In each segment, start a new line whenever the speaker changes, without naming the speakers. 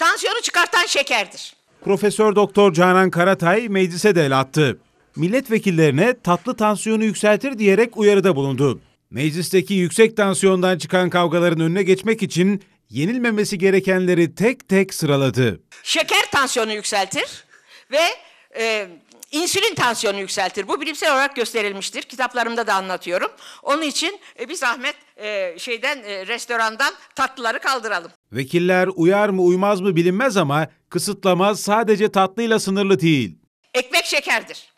Tansiyonu çıkartan şekerdir.
Profesör Doktor Canan Karatay meclise de el attı. Milletvekillerine tatlı tansiyonu yükseltir diyerek uyarıda bulundu. Meclisteki yüksek tansiyondan çıkan kavgaların önüne geçmek için yenilmemesi gerekenleri tek tek sıraladı.
Şeker tansiyonu yükseltir ve e, insülin tansiyonu yükseltir. Bu bilimsel olarak gösterilmiştir. Kitaplarımda da anlatıyorum. Onun için e, bir zahmet e, şeyden e, restorandan tatlıları kaldıralım.
Vekiller uyar mı uymaz mı bilinmez ama kısıtlama sadece tatlıyla sınırlı değil.
Ekmek şekerdir.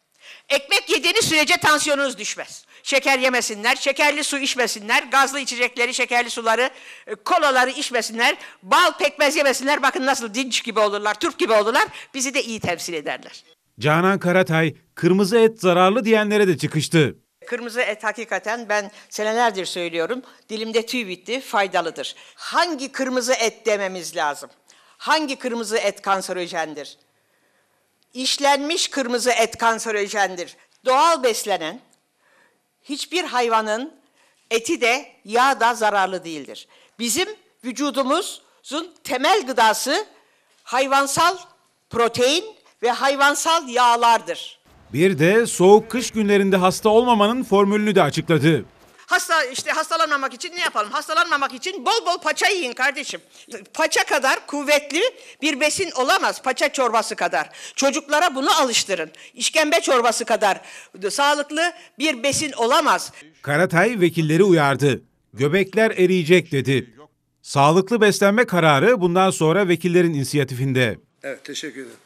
Ekmek yediğiniz sürece tansiyonunuz düşmez. Şeker yemesinler, şekerli su içmesinler, gazlı içecekleri, şekerli suları, e, kolaları içmesinler, bal pekmez yemesinler. Bakın nasıl dinç gibi olurlar, turp gibi olurlar. Bizi de iyi temsil ederler.
Canan Karatay, kırmızı et zararlı diyenlere de çıkıştı.
Kırmızı et hakikaten ben senelerdir söylüyorum. Dilimde tüy bitti, faydalıdır. Hangi kırmızı et dememiz lazım? Hangi kırmızı et kanserojendir? İşlenmiş kırmızı et kanserojendir. Doğal beslenen hiçbir hayvanın eti de yağ da zararlı değildir. Bizim vücudumuzun temel gıdası hayvansal protein ve hayvansal yağlardır.
Bir de soğuk kış günlerinde hasta olmamanın formülünü de açıkladı.
Hasta işte hastalanmamak için ne yapalım? Hastalanmamak için bol bol paça yiyin kardeşim. Paça kadar kuvvetli bir besin olamaz paça çorbası kadar. Çocuklara bunu alıştırın. İşkembe çorbası kadar sağlıklı bir besin olamaz.
Karatay vekilleri uyardı. Göbekler eriyecek dedi. Sağlıklı beslenme kararı bundan sonra vekillerin inisiyatifinde.
Evet teşekkür ederim.